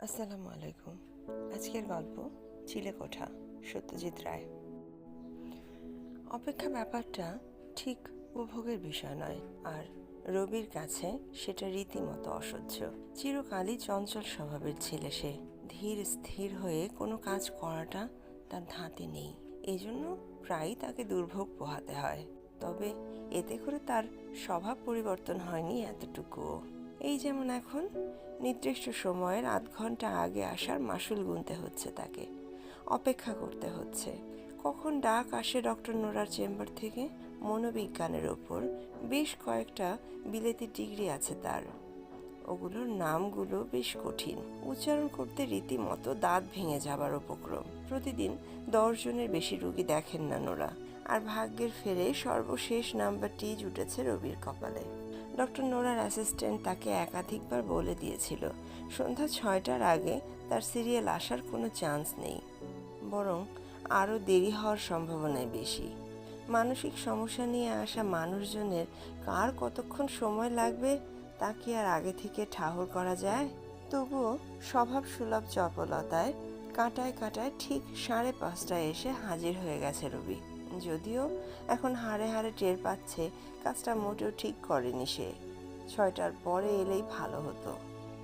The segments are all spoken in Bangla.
আসসালামু আলাইকুম। আজকের গল্প চিলেকোঠা সত্যজিৎ রায়। অপেক্ষা ব্যাপারটা ঠিক উপভোগের বিষয় নয়, আর রবির কাছে সেটা রীতিমতো অসহ্য। চিরকালই চঞ্চল স্বভাবের ছেলে সে। ধীর, স্থির হয়ে কোনো কাজ করাটা তার ধাতে নেই। এই জন্য প্রায়ই তাকে দুর্ভোগ পোহাতে হয়। তবে এতে করে তার স্বভাব পরিবর্তন হয়নি এতটুকুও। এই যেমন এখন নির্দিষ্ট সময়ের আধ ঘণ্টা আগে আসার মাসুল গুনতে হচ্ছে তাকে, অপেক্ষা করতে হচ্ছে। কখন ডাক আসে ডক্টর নোরার চেম্বার থেকে? মনোবিজ্ঞানের ওপর বেশ কয়েকটা বিলেতি ডিগ্রি আছে তার। ওগুলোর নামগুলো বেশ কঠিন। উচ্চারণ করতে রীতিমতো দাঁত ভেঙে যাবার উপক্রম। প্রতিদিন দশজনের বেশি রুগী দেখেন না নোরা। আর ভাগ্যের ফেরে সর্বশেষ নাম্বারটি জুটেছে রবির কপালে। ডক্টর নোরার অ্যাসিস্ট্যান্ট তাকে একাধিকবার বলে দিয়েছিল, সন্ধ্যা ছয়টার আগে তার সিরিয়াল আসার কোনো চান্স নেই, বরং আরও দেরি হওয়ার সম্ভাবনাই বেশি। মানসিক সমস্যা নিয়ে আসা মানুষজনের কার কতক্ষণ সময় লাগবে, তা কি আর আগে থেকে ঠাহর করা যায়? তবুও স্বভাব সুলভ চপলতায় কাটায় কাটায় ঠিক সাড়ে পাঁচটায় এসে হাজির হয়ে গেছে রবি। যদিও এখন হাড়ে হাড়ে টের পাচ্ছে কাজটা মোটেও ঠিক করেনি সে। ছয়টার পরে এলেই ভালো হতো।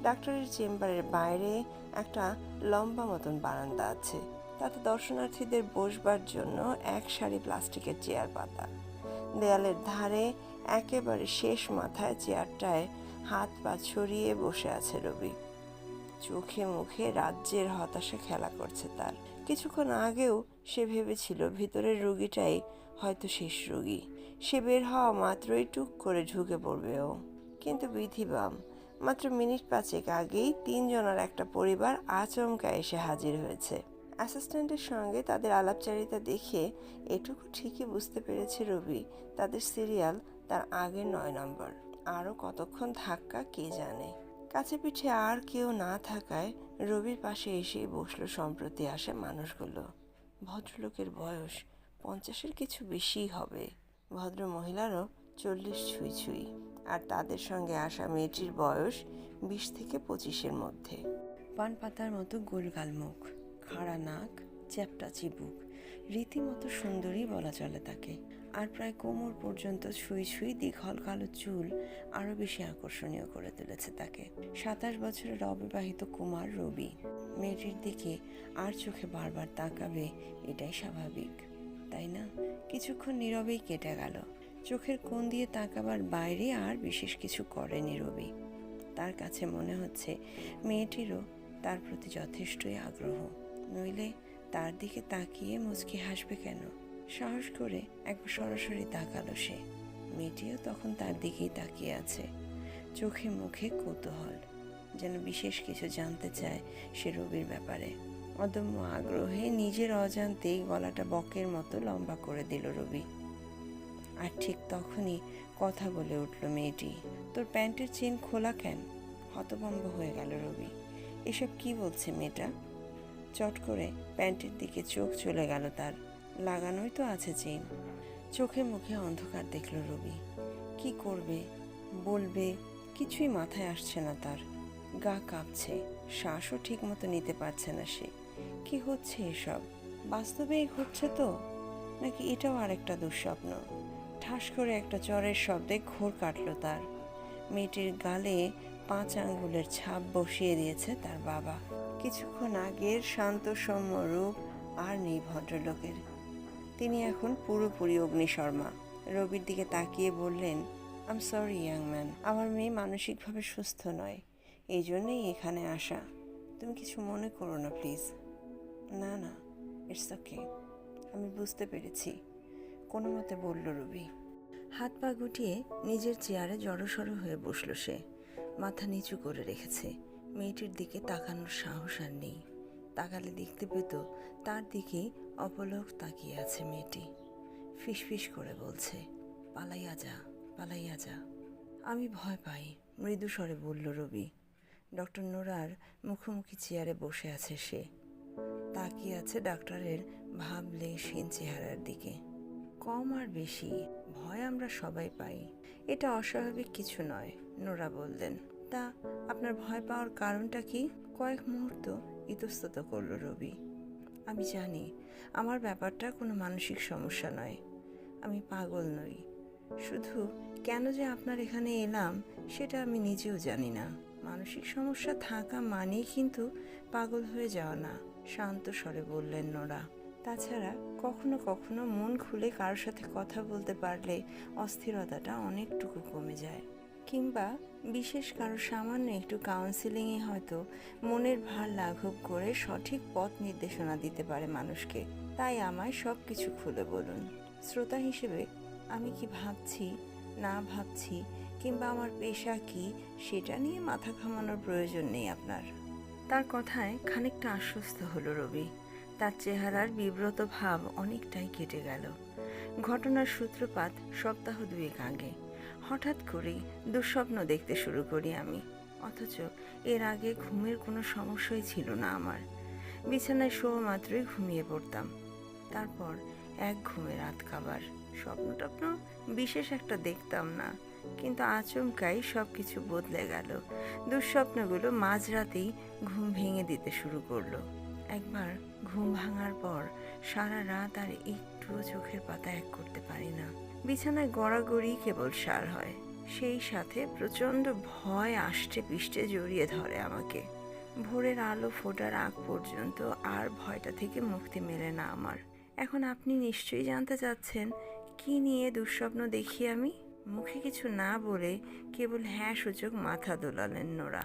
ডাক্তারের চেম্বারের বাইরে একটা লম্বা মতন বারান্দা আছে। তাতে দর্শনার্থীদের বসবার জন্য এক সারি প্লাস্টিকের চেয়ার পাতা। দেয়ালের ধারে একেবারে শেষ মাথায় চেয়ারটায় হাত পা ছড়িয়ে বসে আছে রবি। চোখে মুখে রাজ্যের হতাশা খেলা করছে তার। কিছুক্ষণ আগেও সে ভেবেছিল ভিতরের রুগীটাই হয়তো শেষ রুগী। সে বের হওয়া মাত্রই টুক করে ঢুকে পড়বে ও। কিন্তু বিধিবাম, মাত্র মিনিট পাঁচেক আগেই তিনজনের একটা পরিবার আচমকা এসে হাজির হয়েছে। অ্যাসিস্ট্যান্টের সঙ্গে তাদের আলাপচারিতা দেখে এটুকু ঠিকই বুঝতে পেরেছে রবি, তাদের সিরিয়াল তার আগের নয় নম্বর। আরও কতক্ষণ ধাক্কা কে জানে। কাছে পিঠে আর কেউ না থাকায় রবির পাশে এসেই বসল সম্প্রতি আসে মানুষগুলো। ভদ্রলোকের বয়স পঞ্চাশের কিছু বেশিই হবে। ভদ্র মহিলারও চল্লিশ ছুঁই ছুঁই। আর তাদের সঙ্গে আসা মেয়েটির বয়স বিশ থেকে পঁচিশের মধ্যে। পান পাতার মতো গোলগাল মুখ, খাড়া নাক চ্যাপটা চিবুক রীতিমতো সুন্দরী বলা চলে তাকে। আর প্রায় কোমর পর্যন্ত ছুঁই ছুঁই দীঘল কালো চুল আরও বেশি আকর্ষণীয় করে তুলেছে তাকে। সাতাশ বছরের অবিবাহিত কুমার রবি মেয়েটির দিকে আর চোখে বারবার তাকাবে এটাই স্বাভাবিক, তাই না? কিছুক্ষণ নীরবেই কেটে গেল। চোখের কোণ দিয়ে তাকাবার বাইরে আর বিশেষ কিছু করেনি রবি। তার কাছে মনে হচ্ছে মেয়েটিরও তার প্রতি যথেষ্টই আগ্রহ, নইলে তার দিকে তাকিয়ে মুচকি হাসবে কেন? সাহস করে একবার সরাসরি তাকালো সে। মেয়েটিও তখন তার দিকেই তাকিয়ে আছে। চোখে মুখে কৌতূহল। যেন বিশেষ কিছু জানতে চায় সে রবির ব্যাপারে। অদম্য আগ্রহে নিজের অজান্তেই গলাটা বকের মতো লম্বা করে দিল রবি। আর ঠিক তখনই কথা বলে উঠল মেয়েটি। তোর প্যান্টের চেন খোলা কেন? হতভম্ব হয়ে গেল রবি। এসব কি বলছে মেয়েটা? চট করে প্যান্টের দিকে চোখ চলে গেল তার। লাগানোই তো আছে চেন। চোখে মুখে অন্ধকার দেখল রবি। কি করবে? বলবে, কিছুই মাথায় আসছে না তার। গা কাঁপছে, শ্বাসও ঠিক মতো নিতে পারছে না সে। কি হচ্ছে এসব? বাস্তবেই হচ্ছে তো? নাকি এটাও আরেকটা দুঃস্বপ্ন? ঠাস করে একটা চরের শব্দে ঘোর কাটল তার। মেয়েটির গালে পাঁচ আঙ্গুলের ছাপ বসিয়ে দিয়েছে তার বাবা। কিছুক্ষণ আগের শান্ত রূপ আর নেই ভদ্রলোকের। তিনি এখন পুরোপুরি অগ্নিশর্মা। রবির দিকে তাকিয়ে বললেন আম সরি ইয়াং ম্যান আমার মেয়ে মানসিকভাবে সুস্থ নয়। এই জন্যই এখানে আসা। তুমি কিছু মনে করো না প্লিজ না না ইটস ওকে আমি বুঝতে পেরেছি। কোনো মতে বলল রবি। হাত পা গুটিয়ে নিজের চেয়ারে জড়সড় হয়ে বসল সে। মাথা নিচু করে রেখেছে। মেয়েটির দিকে তাকানোর সাহস আর নেই। তাকালে দেখতে পেত তার দিকে অপলক তাকিয়ে আছে মেয়েটি। ফিসফিস করে বলছে, পালাইয়া যা পালাইয়া যা। আমি ভয় পাই, মৃদু স্বরে বলল রবি। ডক্টর নোরার মুখোমুখি চেয়ারে বসে আছে সে। তাকিয়ে আছে ডাক্তারের ভাবলে সেন চেহারার দিকে। কম আর বেশি, ভয় আমরা সবাই পাই। এটা অস্বাভাবিক কিছু নয়, নোরা বললেন। তা আপনার ভয় পাওয়ার কারণটা কি? কয়েক মুহূর্ত ইতস্তত করল রবি। আমি জানি, আমার ব্যাপারটা কোনো মানসিক সমস্যা নয়। আমি পাগল নই। শুধু কেন যে আপনার এখানে এলাম, সেটা আমি নিজেও জানি না। মানসিক সমস্যা থাকা মানেই কিন্তু পাগল হয়ে যাওয়া না, শান্ত স্বরে বললেন নোরা। তাছাড়া কখনো কখনো মন খুলে কারোর সাথে কথা বলতে পারলে অস্থিরতাটা অনেকটুকু কমে যায়। কিংবা বিশেষ কারও সামান্য একটু কাউন্সিলিংয়ে হয়তো মনের ভার লাঘব করে সঠিক পথ নির্দেশনা দিতে পারে মানুষকে। তাই আমায় সব কিছু খুলে বলুন। শ্রোতা হিসেবে, আমি কি ভাবছি, না ভাবছি, কিংবা আমার পেশা কি, সেটা নিয়ে মাথা ঘামানোর প্রয়োজন নেই আপনার। তার কথায় খানিকটা আশ্বস্ত হলো রবি। তার চেহারার বিব্রত ভাব অনেকটাই কেটে গেল। ঘটনার সূত্রপাত সপ্তাহ দুয়েক আগে। হঠাৎ করেই দুঃস্বপ্ন দেখতে শুরু করি আমি। অথচ এর আগে ঘুমের কোনো সমস্যাই ছিল না আমার। বিছানায় শোয়া মাত্রই ঘুমিয়ে পড়তাম। তারপর এক ঘুমে রাত খাবার। স্বপ্ন টপ্ন বিশেষ একটা দেখতাম না। কিন্তু আচমকাই সব কিছু বদলে গেল। দুঃস্বপ্নগুলো মাঝরাতেই ঘুম ভেঙে দিতে শুরু করল। একবার ঘুম ভাঙার পর সারা রাত আর একটুও চোখের পাতা এক করতে পারি না। বিছানায় গড়াগড়ি কেবল সার হয়। সেই সাথে প্রচণ্ড ভয় আষ্টে পিষ্টে জড়িয়ে ধরে আমাকে। ভোরের আলো ফোটার আগ পর্যন্ত আর ভয়টা থেকে মুক্তি মেলে না আমার। এখন আপনি নিশ্চয়ই জানতে চাচ্ছেন, কি নিয়ে দুঃস্বপ্ন দেখি আমি? মুখে কিছু না বলে কেবল হ্যাঁ সূচক মাথা দোলালেন নোরা।